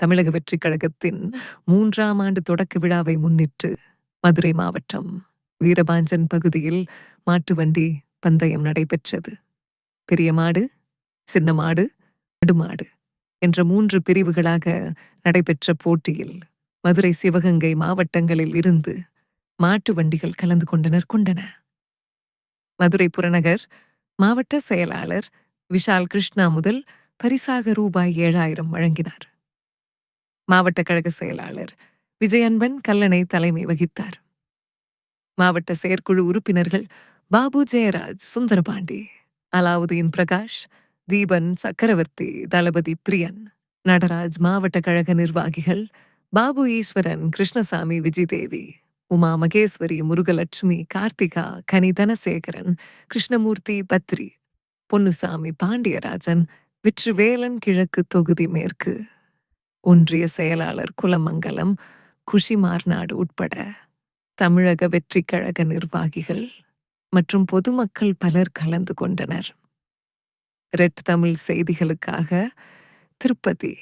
தமிழக வெற்றிக் கழகத்தின் மூன்றாம் ஆண்டு தொடக்க விழாவை முன்னிட்டு மதுரை மாவட்டம் வீரபாஞ்சன் பகுதியில் மாட்டு வண்டி பந்தயம் நடைபெற்றது. பெரிய மாடு சின்ன மாடு நடுமாடு என்ற மூன்று பிரிவுகளாக நடைபெற்ற போட்டியில் மதுரை சிவகங்கை மாவட்டங்களில் இருந்து மாட்டு வண்டிகள் கலந்து கொண்டனர் கொண்டன. மதுரை புறநகர் மாவட்ட செயலாளர் விஷால் கிருஷ்ணா முதல் பரிசாக ரூபாய் ஏழாயிரம் வழங்கினார். மாவட்ட கழக செயலாளர் விஜயன்பன் கல்லணை தலைமை வகித்தார். மாவட்ட செயற்குழு உறுப்பினர்கள் பாபு ஜெயராஜ் சுந்தரபாண்டி அலாவுதீன் பிரகாஷ் தீபன் சக்கரவர்த்தி தளபதி பிரியன் நடராஜ் மாவட்ட கழக நிர்வாகிகள் பாபு ஈஸ்வரன் கிருஷ்ணசாமி விஜயதேவி உமா மகேஸ்வரி முருகலட்சுமி கார்த்திகா கனி தனசேகரன் கிருஷ்ணமூர்த்தி பத்ரி பொன்னுசாமி பாண்டியராஜன் விற்றுவேலன் கிழக்கு தொகுதி மேற்கு ஒன்றிய செயலாளர் குலமங்கலம் குஷிமார்நாடு உட்பட தமிழக வெற்றி கழக நிர்வாகிகள் மற்றும் பொதுமக்கள் பலர் கலந்து கொண்டனர். ரெட் தமிழ் செய்திகளுக்காக திருப்பதி